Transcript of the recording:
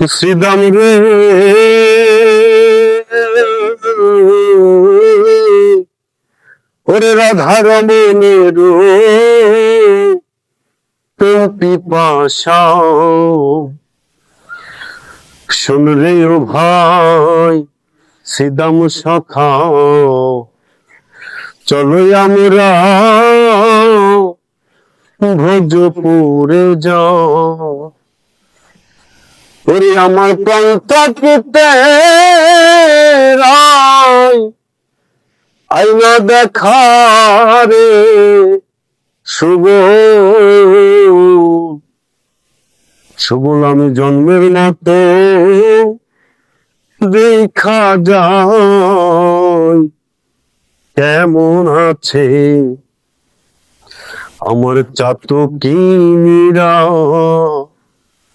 শ্রীদাম রে। ওরে রাধা রমণের পিপাসা শুন রে ও ভাই শ্রীদাম সখা। চলো আমরা ভোজপুরে যাও ওরে আমার প্রান্ত পিতে আইনা দেখা রে, শুভ। শুভল আমি জন্মের মতো দেখা যায়। কেমন আছে? আমার চাতকিনীরা